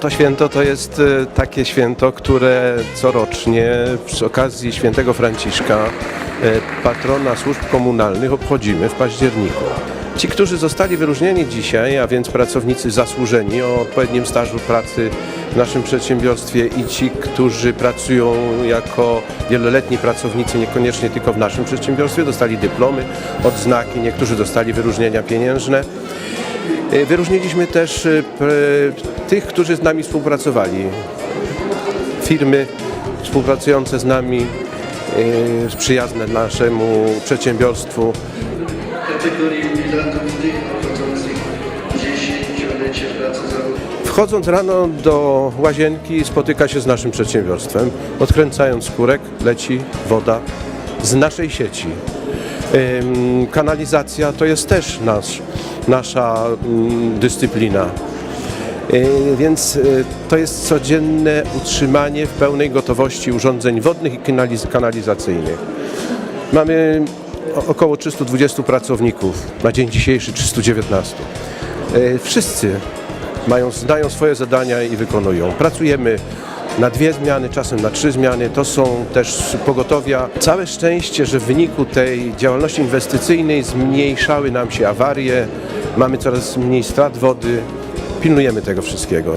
to święto to jest e, takie święto, które corocznie przy okazji świętego Franciszka, e, patrona służb komunalnych, obchodzimy w październiku. Ci, którzy zostali wyróżnieni dzisiaj, a więc pracownicy zasłużeni o odpowiednim stażu pracy w naszym przedsiębiorstwie i ci, którzy pracują jako wieloletni pracownicy, niekoniecznie tylko w naszym przedsiębiorstwie, dostali dyplomy, odznaki, niektórzy dostali wyróżnienia pieniężne. E, Wyróżniliśmy też e, tych, którzy z nami współpracowali. Firmy współpracujące z nami, e, przyjazne naszemu przedsiębiorstwu. Wchodząc rano do łazienki spotyka się z naszym przedsiębiorstwem. Odkręcając skórek leci woda z naszej sieci. Kanalizacja to jest też nasz, nasza mm, dyscyplina. Yy, Więc yy, to jest codzienne utrzymanie w pełnej gotowości urządzeń wodnych i kanaliz- kanalizacyjnych. Mamy około 320 pracowników, na dzień dzisiejszy 319. E, Wszyscy mają, znają swoje zadania i wykonują. Pracujemy na dwie zmiany, czasem na trzy zmiany. To są też pogotowia. Całe szczęście, że w wyniku tej działalności inwestycyjnej zmniejszały nam się awarie, mamy coraz mniej strat wody. Pilnujemy tego wszystkiego.